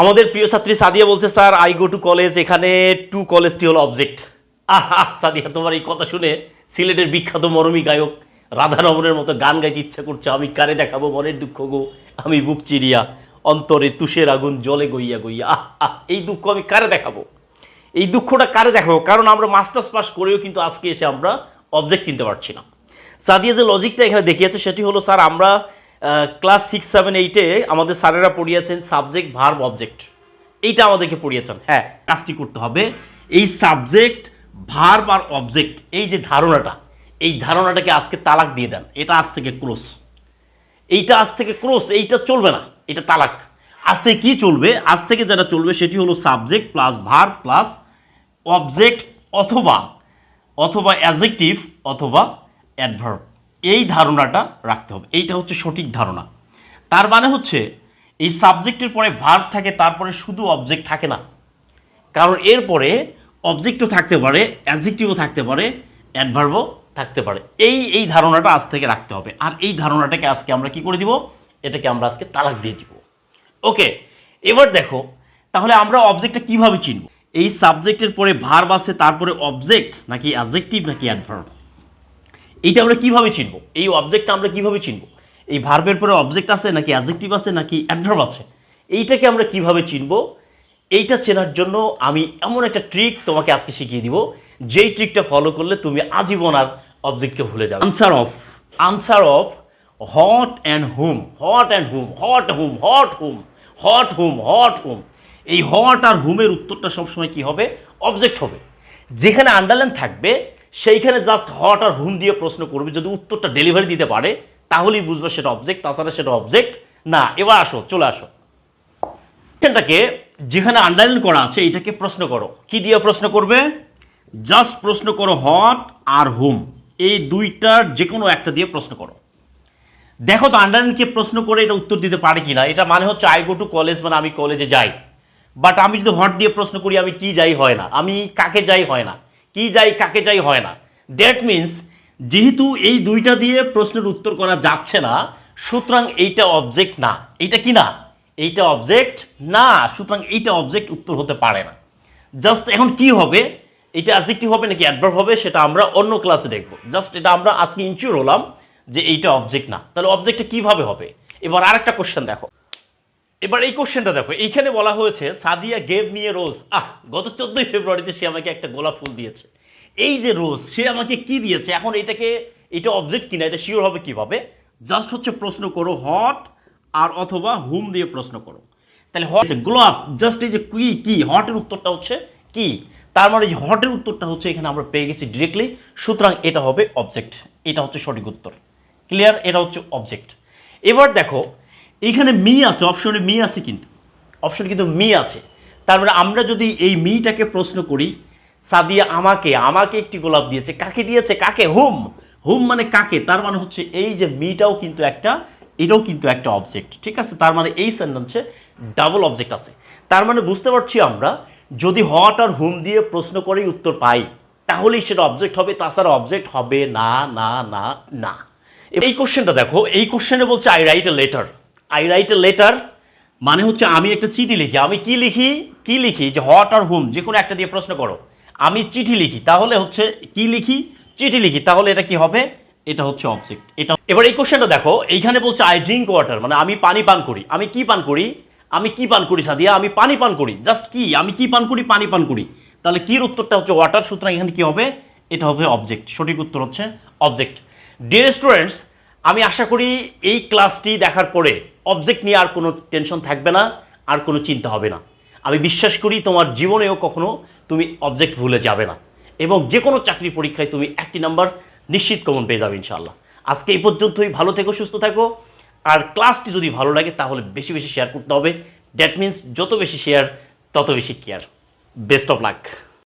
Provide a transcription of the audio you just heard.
আমাদের প্রিয় ছাত্রী সাদিয়া বলছে, sir I go to college এখানে টু কলেজটি হলো অবজেক্ট আহা, সাদিয়া, তোমার এই কথা শুনে সিলেটের বিখ্যাত মরমী গায়ক রাধা রমনের মতো গান গাইতে ইচ্ছা করছে। আমি কারে দেখাবো? মনের দুঃখ গো, আমি বুক চিরিয়া অন্তরে তুষের আগুন, জলে গইয়া গইয়া। আহ, এই দুঃখ আমি কারে দেখাবো? এই দুঃখটা কারে দেখাবো? কারণ আমরা মাস্টার্স পাস করেও কিন্তু আজকে এসে আমরা অবজেক্ট চিনতে পারছি না। সাদিয়া যে লজিকটা এখানে দেখিয়েছে, সেটি হলো, স্যার, আমরা ক্লাস সিক্স সেভেন এইটে আমাদের স্যারেরা পড়িয়েছেন সাবজেক্ট ভার্ব অবজেক্ট এইটা আমাদেরকে পড়িয়েছেন। হ্যাঁ কাজটি করতে হবে। এই সাবজেক্ট ভার্ব আর অবজেক্ট এই যে ধারণাটা, এই ধারণাটাকে আজকে তালাক দিয়ে দেন। এটা আজ থেকে ক্লোজ এইটা আজ থেকে ক্রোস এইটা চলবে না, এটা তালাক। আজ থেকে কী চলবে? আজ থেকে যেটা চলবে, সেটি হলো subject plus verb plus object অথবা অথবা অ্যাজেক্টিভ অথবা অ্যাডভার্ব এই ধারণাটা রাখতে হবে। এইটা হচ্ছে সঠিক ধারণা। তার মানে হচ্ছে, এই সাবজেক্টের পরে ভার্ব থাকে, তারপরে শুধু অবজেক্ট থাকে না। কারণ এরপরে অবজেক্টও থাকতে পারে অ্যাডজেক্টিভও থাকতে পারে অ্যাডভার্বও থাকতে পারে। এই এই ধারণাটা আজ থেকে রাখতে হবে। আর এই ধারণাটাকে আজকে আমরা কি করে দিব? এটাকে আমরা আজকে তালাক দিয়ে দিব। ওকে, এবার দেখো, তাহলে আমরা অবজেক্টটা কীভাবে চিনব? এই সাবজেক্টের পরে ভার্ব আছে, তারপরে অবজেক্ট নাকি অ্যাডজেক্টিভ নাকি অ্যাডভার্ব এইটা আমরা কীভাবে চিনব? এই অবজেক্টটা আমরা কীভাবে চিনব? এই ভার্বের পরে অবজেক্ট আছে নাকি অ্যাডজেক্টিভ আছে নাকি অ্যাডভার্ব আছে? এইটাকে আমরা কীভাবে চিনব? এইটা চেনার জন্য আমি এমন একটা ট্রিক তোমাকে আজকে শিখিয়ে দিব। যেই ট্রিকটা ফলো করলে তুমি আজীবন আর অবজেক্টকে ভুলে যাবে। Answer of answer of what and whom what and whom what whom what whom what whom what whom এই হট আর হুমের উত্তরটা সবসময় কি হবে? অবজেক্ট হবে। যেখানে আন্ডারলাইন থাকবে সেইখানে জাস্ট হট আর হুম দিয়ে প্রশ্ন করবে। যদি উত্তরটা ডেলিভারি দিতে পারে, তাহলেই বুঝবে সেটা অবজেক্ট তাছাড়া সেটা অবজেক্ট না, এবার আসো, চলে আসো। এটাকে যেখানে আন্ডারলাইন করা আছে এটাকে প্রশ্ন করো। কি দিয়ে প্রশ্ন করবে? জাস্ট প্রশ্ন করো হট আর হুম। এই দুইটার যে কোনো একটা দিয়ে প্রশ্ন করো। দেখো তো আন্ডারলাইনকে প্রশ্ন করে এটা উত্তর দিতে পারে কি না এটা মানে হচ্ছে আই গো টু কলেজ মানে আমি কলেজে যাই। বাট আমি যদি হট দিয়ে প্রশ্ন করি, আমি কি যাই হয় না। আমি কাকে যাই হয় না। কি যাই, কাকে যাই হয় না। দ্যাট মিন্স যেহেতু এই দুইটা দিয়ে প্রশ্নের উত্তর করা যাচ্ছে না, সুতরাং এইটা অবজেক্ট না। এইটা কি না? এইটা অবজেক্ট না, সুতরাং এইটা অবজেক্ট উত্তর হতে পারে না। জাস্ট এখন কি হবে? এটা অ্যাডজেক্টিভ হবে নাকি অ্যাডভার্ব হবে, সেটা আমরা অন্য ক্লাসে দেখব। জাস্ট এটা আমরা আজকে ইনচিওর হলাম যে এইটা অবজেক্ট না। তাহলে অবজেক্টটা কীভাবে হবে? এবার আরেকটা কোশ্চেন দেখো। এবার এই কোশ্চেনটা দেখো, এইখানে বলা হয়েছে, Sadia gave me a rose, ah, গত চোদ্দোই ফেব্রুয়ারিতে সে আমাকে একটা গোলাপ ফুল দিয়েছে। এই যে রোজ, সে আমাকে কি দিয়েছে? এখন এটাকে, এটা অবজেক্ট কিনা, এটা শিওর হবে কীভাবে? জাস্ট হচ্ছে প্রশ্ন করো হট আর অথবা হুম দিয়ে প্রশ্ন করো। তাহলে হট গোলাপ জাস্ট এই যে কি কি হটের উত্তরটা হচ্ছে কি? তার মানে যে হটের উত্তরটা হচ্ছে এখানে আমরা পেয়ে গেছি ডিরেক্টলি সুতরাং এটা হবে অবজেক্ট এটা হচ্ছে সঠিক উত্তর। ক্লিয়ার এটা হচ্ছে অবজেক্ট এবার দেখো এইখানে মি আছে অপশনে মি আছে কিন্তু। অপশনে কিন্তু মি আছে। তার মানে আমরা যদি এই মিটাকে প্রশ্ন করি, সাদিয়া আমাকে আমাকে একটি গোলাপ দিয়েছে, কাকে দিয়েছে, কাকে? হুম। হুম মানে কাকে? তার মানে হচ্ছে এই যে মিটাও কিন্তু একটা, এটাও কিন্তু একটা অবজেক্ট ঠিক আছে? তার মানে এই সেন্টেন্সে ডাবল অবজেক্ট আছে। তার মানে বুঝতে পারছি আমরা, যদি হট আর হুম দিয়ে প্রশ্ন করেই উত্তর পাই, তাহলেই সেটা অবজেক্ট হবে, তাছাড়া অবজেক্ট হবে না না না না। এই কোশ্চেনটা দেখো, এই কোশ্চেনে বলছে I write a letter I write a letter মানে হচ্ছে আমি একটা চিঠি লিখি। আমি কি লিখি? কি লিখি? যে হট আর হুম যে কোনো একটা দিয়ে প্রশ্ন করো। আমি চিঠি লিখি। তাহলে হচ্ছে কি লিখি? চিঠি লিখি। তাহলে এটা কি হবে? এটা হচ্ছে অবজেক্ট এটা এবার এই কোশ্চেনটা দেখো। এইখানে বলছে আই ড্রিঙ্ক ওয়াটার মানে আমি পানি পান করি। আমি কি পান করি? আমি কি পান করি সাদিয়া? আমি পানি পান করি। জাস্ট কি? আমি কি পান করি? পানি পান করি। তাহলে কির উত্তরটা হচ্ছে ওয়াটার সুতরাং এখানে কি হবে? এটা হবে অবজেক্ট সঠিক উত্তর হচ্ছে অবজেক্ট ডিয়ার স্টুডেন্টস আমি আশা করি এই ক্লাসটি দেখার পরে অবজেক্ট নিয়ে আর কোনো টেনশন থাকবে না, আর কোনো চিন্তা হবে না। আমি বিশ্বাস করি তোমার জীবনেও কখনো তুমি অবজেক্ট ভুলে যাবে না। এবং যে কোনো চাকরি পরীক্ষায় তুমি একটি নাম্বার নিশ্চিত কমন পেয়ে যাবে ইনশাল্লাহ আজকে এই পর্যন্তই, ভালো থেকো, সুস্থ থাকো। আর ক্লাসটি যদি ভালো লাগে, তাহলে বেশি বেশি শেয়ার করতে হবে। দ্যাট মিন্স যত বেশি শেয়ার তত বেশি কেয়ার বেস্ট অফ লাক